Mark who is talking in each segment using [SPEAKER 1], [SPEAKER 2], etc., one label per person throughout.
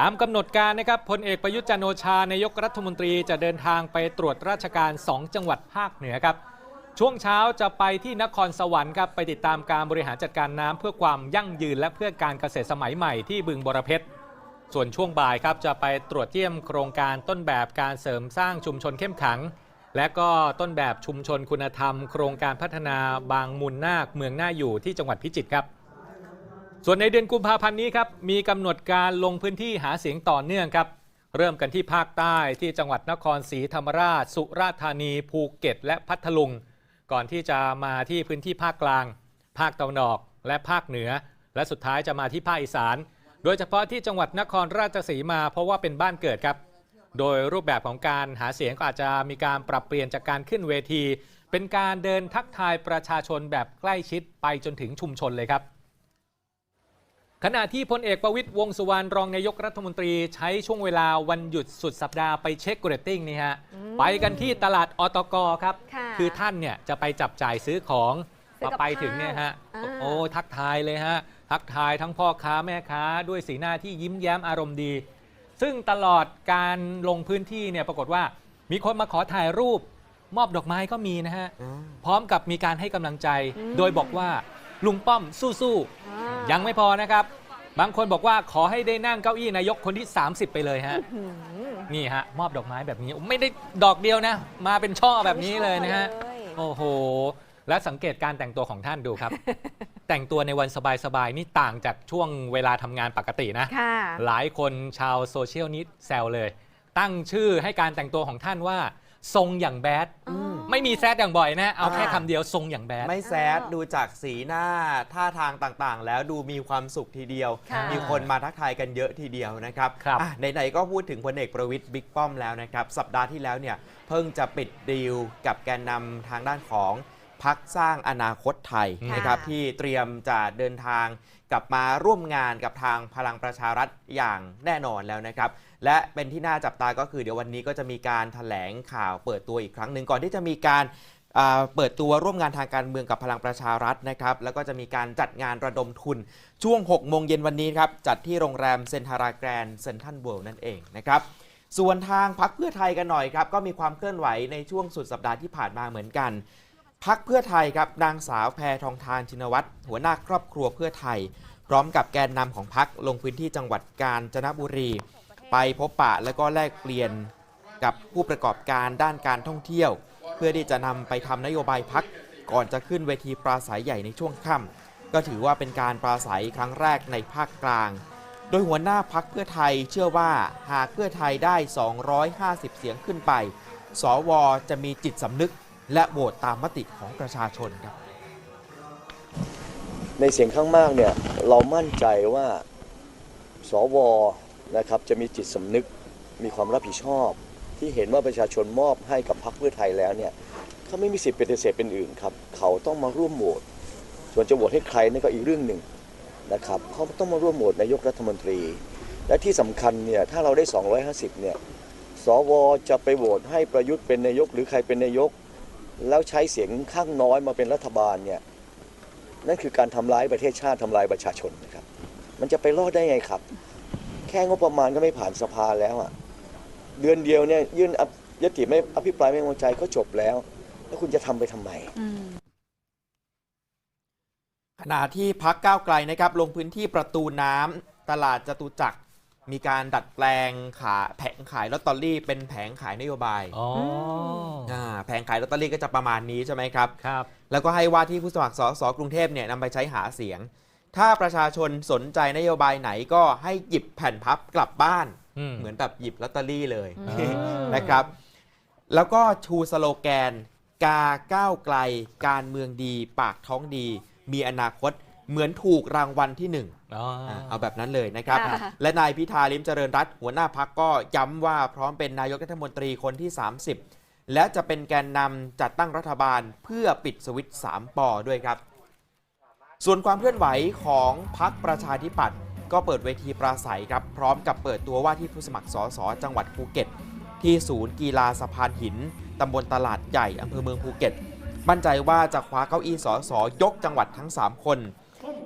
[SPEAKER 1] ตามกำหนดการนะครับพลเอกประยุทธ์จันโอชานายกรัฐมนตรีจะเดินทางไปตรวจราชการ 2 จังหวัดภาคเหนือครับช่วงเช้าจะไปที่นครสวรรค์ครับไปติดตามการบริหารจัดการน้ำเพื่อความยั่งยืนและเพื่อการเกษตรสมัยใหม่ที่บึงบรเพชรส่วนช่วงบ่ายครับจะไปตรวจเยี่ยมโครงการต้นแบบการเสริมสร้างชุมชนเข้มขัง และก็ต้นแบบชุมชนคุณธรรม โครงการพัฒนาบางมูลนาคเมืองน่าอยู่ที่จังหวัดพิจิตรครับ ส่วนในเดือนกุมภาพันธ์นี้ครับมีกำหนดการลงพื้นที่หาเสียงต่อเนื่องครับ เริ่มกันที่ภาคใต้ที่จังหวัดนครศรีธรรมราช สุราษฎร์ธานี ภูเก็ต และพัทลุง ก่อนที่จะมาที่พื้นที่ภาคกลาง ภาคตะวันออก และภาคเหนือ และสุดท้ายจะมาที่ภาคอีสาน โดยเฉพาะที่จังหวัดนครราชสีมาเพราะว่าเป็นบ้านเกิดครับ โดยรูปแบบของการหาเสียงก็อาจจะมีการปรับเปลี่ยนจากการขึ้นเวที เป็นการเดินทักทายประชาชนแบบใกล้ชิดไปจนถึงชุมชนเลยครับ ขณะที่พลเอกประวิตยวงษ์สุวรรณรองนายกรัฐมนตรีใช้ช่วงเวลาวันหยุดสุดสัปดาห์ไปเช็คเรตติ้งนี่ฮะ
[SPEAKER 2] อืม
[SPEAKER 1] ไปกันที่ตลาดอตกครับ
[SPEAKER 2] ค่ะ
[SPEAKER 1] อท่านเนี่ยจะไปจับจ่ายซื้อของ
[SPEAKER 2] ซื้อ
[SPEAKER 1] มา
[SPEAKER 2] กับ
[SPEAKER 1] ไปถึงเนี่ยฮะ
[SPEAKER 2] ข้าวอ่า
[SPEAKER 1] โอ้ทักทายเลยฮะ ทักทายทั้งพ่อค้าแม่ค้าด้วยสีหน้าที่ยิ้มแย้มอารมณ์ดี ซึ่งตลอดการลงพื้นที่เนี่ยปรากฏว่ามีคนมาขอถ่ายรูปมอบดอกไม้ก็มีนะฮะ พร้อมกับมีการให้กำลังใจ
[SPEAKER 2] อืม
[SPEAKER 1] โดยบอกว่าลุงป้อมสู้
[SPEAKER 2] อ่า
[SPEAKER 1] ๆ ยังไม่พอนะครับ บางคนบอกว่าขอให้ได้นั่งเก้าอี้นายกคนที่ 30 ไปเลยฮะ
[SPEAKER 2] หืม
[SPEAKER 1] นี่ฮะ มอบดอกไม้แบบนี้ ไม่ได้ดอกเดียวนะ มาเป็นช่อแบบนี้เลยนะฮะ
[SPEAKER 2] เลย
[SPEAKER 1] โอ้โห และสังเกตการแต่งตัวของท่านดูครับ แต่งตัวในวันสบายๆนี่ต่างจากช่วงเวลาทำงานปกตินะ
[SPEAKER 2] ค่ะ
[SPEAKER 1] หลายคนชาวโซเชียลนี้แซวเลย ตั้งชื่อให้การแต่งตัวของท่านว่า ทรงอย่างแบด
[SPEAKER 2] อืม
[SPEAKER 1] ไม่มีแซดอย่างบ่อยนะ เอาแค่
[SPEAKER 3] อ่า
[SPEAKER 1] คำเดียวทรงอย่างแบด
[SPEAKER 3] ไม่แซดดูจากสีหน้าท่าทางต่างๆ แล้วดูมีความสุขทีเดียว
[SPEAKER 2] ค่ะ
[SPEAKER 3] มีคนมาทักทายกันเยอะทีเดียวนะครับ
[SPEAKER 1] ครับ
[SPEAKER 3] อะไหนๆก็พูดถึงพลเอกประวิตยบิ๊กป้อมแล้วนะครับ สัปดาห์ที่แล้วเนี่ยเพิ่งจะปิดดีลกับแกนนำทางด้านของพักสร้างอนาคตไทย
[SPEAKER 1] ค่ะ
[SPEAKER 3] นะครับที่เตรียมจะเดินทางกลับมาร่วมงานกับทางพลังประชารัฐอย่างแน่นอนแล้วนะครับและเป็นที่น่าจับตาก็คือเดี๋ยววันนี้ก็จะมีการถแถลงข่าวเปิดตัวอีกครั้งหนึ่งก่อนที่จะมีการเปิดตัวร่วมงานทางการเมืองกับพลังประชารัฐนะครับ แล้วก็จะมีการจัดงานระดมทุนช่วง 6 โมงเย็นวันนี้ครับ จัดที่โรงแรมเซนทาราแกรนเซนทันเวิลด์นั่นเองนะครับ ส่วนทางพักเพื่อไทยกันหน่อยครับ ก็มีความเคลื่อนไหวในช่วงสุดสัปดาห์ที่ผ่านมาเหมือนกัน พักเพื่อไทยครับนางสาวแพทองทานชินวัตรหัวหน้าครอบครัวเพื่อไทย พร้อมกับแกนนำของพักลงพื้นที่จังหวัดกาญจนบุรี ไปพบปะและก็แลกเปลี่ยนกับผู้ประกอบการด้านการท่องเที่ยว เพื่อที่จะนำไปทำนโยบายพักก่อนจะขึ้นเวทีปราศัยใหญ่ในช่วงค่ำก็ถือว่าเป็นการปราศัยครั้งแรกในภาคกลาง โดยหัวหน้าพักเพื่อไทยเชื่อว่าหากเพื่อไทยได้ 250 เสียงขึ้นไป สวจะมีจิตสำนึกและโหวตตามมติของประชาชนครับ
[SPEAKER 4] ในเสียงข้างมากเนี่ยเรามั่นใจว่าสว นะครับจะมีจิตสำนึกมีความรับผิดชอบ ที่เห็นว่าประชาชนมอบให้กับพรรคเพื่อไทยแล้วเนี่ยเขาไม่มีสิทธิ์ปฏิเสธเป็นอื่นครับเขาต้องมาร่วมโหวตส่วนจะโหวตให้ใครนั่นก็อีกเรื่องหนึ่งนะครับเขาต้องมาร่วมโหวตนายกรัฐมนตรี และที่สำคัญเนี่ยถ้าเราได้ 250เนี่ยสวจะไปโหวตให้ประยุทธ์เป็นนายกหรือใครเป็นนายก แล้วใช้เสียงข้างน้อยมาเป็นรัฐบาลเนี่ยนั่นคือการทำร้ายประเทศชาติทำลายประชาชนนะครับ มันจะไปรอดได้ไงครับ ค่งบประมาณก็ไม่ผ่านสภาแล้วอะเดือนเดียวเนี่ยยื่นอภยติไม่อภิปรายไม่ไว้วางใจก็จบแล้ว แล้วคุณจะทำไปทำไม
[SPEAKER 3] ขณะที่พักก้าวไกลนะครับ ลงพื้นที่ประตูน้ำตลาดจตุจักรมีการดัดแปลงขาแผงขายลอตเตอรี่ เป็นแผงขายนโยบาย
[SPEAKER 1] อ๋อ
[SPEAKER 3] อ่าแผงขายลอตเตอรี่ก็จะประมาณนี้ใช่ไหมครับ
[SPEAKER 1] ครับ
[SPEAKER 3] แล้วก็ให้ว่าที่ผู้สมัครสสกรุงเทพเนี่ยนำไปใช้หาเสียง ถ้าประชาชนสนใจนโยบายไหนก็ให้หยิบแผ่นพับกลับบ้าน
[SPEAKER 1] อืม
[SPEAKER 3] เหมือนแบบหยิบลอตเตอรี่เลย
[SPEAKER 1] อืม
[SPEAKER 3] นะครับ แล้วก็ชูสโลแกน กาก้าวไกล การเมืองดี ปากท้องดี มีอนาคตเหมือนถูกรางวัลที่หนึ่ง
[SPEAKER 1] อ๋อ
[SPEAKER 3] อ่าเอาแบบนั้นเลยนะครับ
[SPEAKER 2] ค่ะ
[SPEAKER 3] และนายพิธาลิมเจริญรัตน์หัวหน้าพักก็ย้ำว่าพร้อมเป็นนายกรัฐมนตรีคนที่ 30 และจะเป็นแกนนำจัดตั้งรัฐบาลเพื่อปิดสวิตช์3ปอด้วยครับ ส่วนความเคลื่อนไหวของพักประชาธิปัตย์ก็เปิดเวทีปราศัยครับ พร้อมกับเปิดตัวว่าที่ผู้สมัครสสจังหวัดภูเก็ต ที่ศูนย์กีฬาสะพานหินตำบลตลาดใหญ่อำเภอเมืองภูเก็ต มั่นใจว่าจะคว้าเก้าอี้สสยกจังหวัดทั้ง 3 คน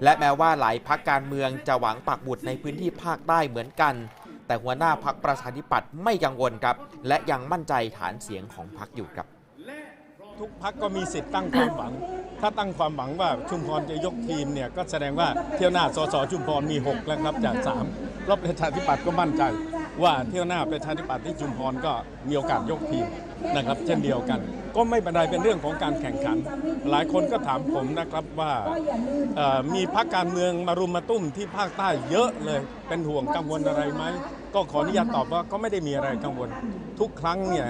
[SPEAKER 3] และแม้ว่าหลายพักการเมืองจะหวังปักบุตรในพื้นที่ภาคใต้เหมือนกัน แต่หัวหน้าพักประชาธิปัตย์ไม่กังวลครับ และยังมั่นใจฐานเสียงของพักอยู่ครับ
[SPEAKER 2] ทุกพักก็มีสิทธิ์ตั้งความหวัง ถ้าตั้งความหวังว่าชุมพรจะยกทีมเนี่ยก็แสดงว่าเที่ยวหน้าสสชุมพรมี 6 แล้วครับจาก3ราะประชาธิปัตย์ก็มั่นใจ ว่าเที่ยวหน้าประชาธิปัตย์ที่ชุมพรก็มีโอกาสยกทีมนะครับ เช่นเดียวกัน ก็ไม่เป็นไรเป็นเรื่องของการแข่งขัน หลายคนก็ถามผมนะครับว่ามีพักการเมืองมารุมมาตุ้มที่ภาคใต้เยอะเลยเป็นห่วงกังวลอะไรไหม ก็ขออนุญาตตอบว่าก็ไม่ได้มีอะไรกังวล ทุกครั้งเนี่ย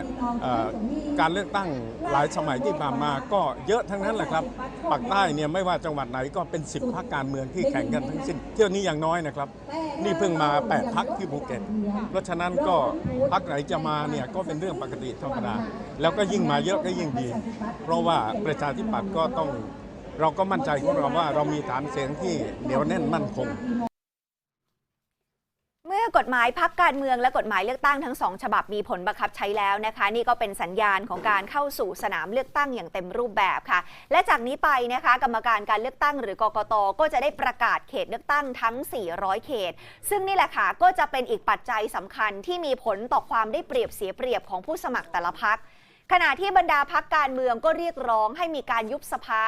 [SPEAKER 2] การเลือกตั้งหลายสมัยที่ผ่านมาก็เยอะทั้งนั้นแหละครับปากใต้เนี่ยไม่ว่าจังหวัดไหนก็เป็น 10พักการเมืองที่แข่งกันทั้งสิ้น เที่ยวนี้อย่างน้อยนะครับ นี่เพิ่งมา 8พักที่ภูเก็ต เพราะฉะนั้นก็พักไหนจะมาเนี่ยก็เป็นเรื่องปกติธรรมดาแล้วก็ยิ่งมาเยอะก็ยิ่งดี เพราะว่าประชาธิปัตย์ก็ต้องเราก็มั่นใจของเราว่าเรามีฐานเสียงที่เหนียวแน่นมั่นคง
[SPEAKER 5] หมายพักการเมืองและกฎหมายเลือกตั้งทั้งสองฉบับมีผลบังคับใช้แล้วนะคะ นี่ก็เป็นสัญญาณของการเข้าสู่สนามเลือกตั้งอย่างเต็มรูปแบบค่ะ และจากนี้ไปนะคะ กรรมการการเลือกตั้งหรือกกตก็จะได้ประกาศเขตเลือกตั้งทั้ง 400 เขต ซึ่งนี่แหละค่ะก็จะเป็นอีกปัจจัยสำคัญที่มีผลต่อความได้เปรียบเสียเปรียบของผู้สมัครแต่ละพัก ขณะที่บรรดาพักการเมืองก็เรียกร้องให้มีการยุบสภา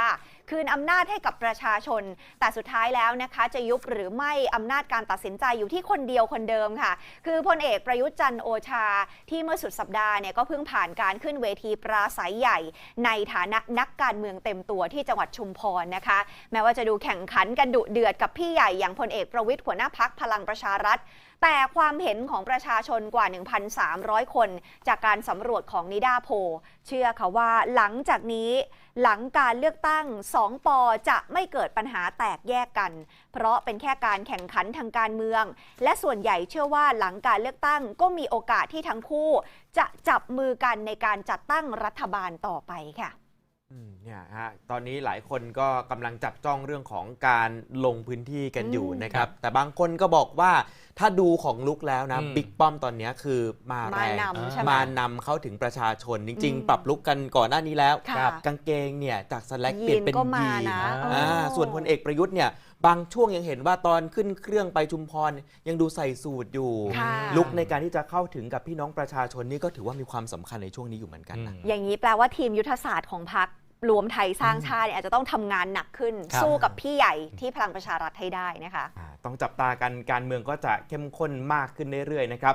[SPEAKER 5] คืนอำนาจให้กับประชาชน แต่สุดท้ายแล้วนะคะจะยุบหรือไม่อำนาจการตัดสินใจอยู่ที่คนเดียวคนเดิมค่ะ คือพลเอกประยุทธ์จันโอชา ที่เมื่อสุดสัปดาห์เนี่ยก็เพิ่งผ่านการขึ้นเวทีปราศัยใหญ่ ในฐานะนักการเมืองเต็มตัวที่จังหวัดชุมพรนะคะ แม้ว่าจะดูแข่งขันกันดุเดือดกับพี่ใหญ่อย่างพลเอกประวิทย์หัวหน้าพักพลังประชารัฐ แต่ความเห็นของประชาชนกว่า 1,300 คน จากการสำรวจของนิดาโพลเชื่อค่ะว่าหลังจากนี้หลังการเลือกตั้ง 2 ปอจะไม่เกิดปัญหาแตกแยกกัน เพราะเป็นแค่การแข่งขันทางการเมือง และส่วนใหญ่เชื่อว่าหลังการเลือกตั้งก็มีโอกาสที่ทั้งคู่ จะจับมือกันในการจัดตั้งรัฐบาลต่อไปค่ะ
[SPEAKER 3] อืมเนี่ยฮะตอนนี้หลายคนก็กำลังจับจ้องเรื่องของการลงพื้นที่กันอยู่
[SPEAKER 5] อืม
[SPEAKER 3] นะครับ แต่บางคนก็บอกว่าถ้าดูของลุกแล้วนะ
[SPEAKER 1] อืม
[SPEAKER 3] บิ๊กป้อมตอนเนี้ยคือมาแร
[SPEAKER 5] มางนำใช่ไหม
[SPEAKER 3] มานำเข้าถึงประชาชนจริง
[SPEAKER 5] อืม
[SPEAKER 3] ๆ ปรับลุกกันก่อนหน้านี้แล้ว
[SPEAKER 5] ค่ะ
[SPEAKER 3] ครับกางเกงเนี่ยจากสแลกเปลี่ยนเป็น
[SPEAKER 5] ยีนก็มา
[SPEAKER 3] ยีน
[SPEAKER 5] นะ
[SPEAKER 3] อ่า
[SPEAKER 5] อ๋อ
[SPEAKER 3] ส่วนพลเอกประยุทธ์เนี่ยบางช่วงยังเห็นว่าตอนขึ้นเครื่องไปชุมพรยังดูใส่สูทอยู่
[SPEAKER 5] ค่ะ
[SPEAKER 3] ลุกในการที่จะเข้าถึงกับพี่น้องประชาชนนี่ก็ถือว่ามีความสำคัญในช่วงนี้อยู่เหมือนกันนะ
[SPEAKER 5] อย่างนี้แปลว่าทีมยุทธศาสตร์ของพรรค รวมไทยสร้างชาติเนี่ยอาจจะต้องทำงานหนักขึ้น
[SPEAKER 1] ครับ
[SPEAKER 5] สู้กับพี่ใหญ่ที่พลังประชารัฐให้ได้นะคะ
[SPEAKER 3] อ่าต้องจับตากันการเมืองก็จะเข้มข้นมากขึ้นเรื่อยๆนะครับ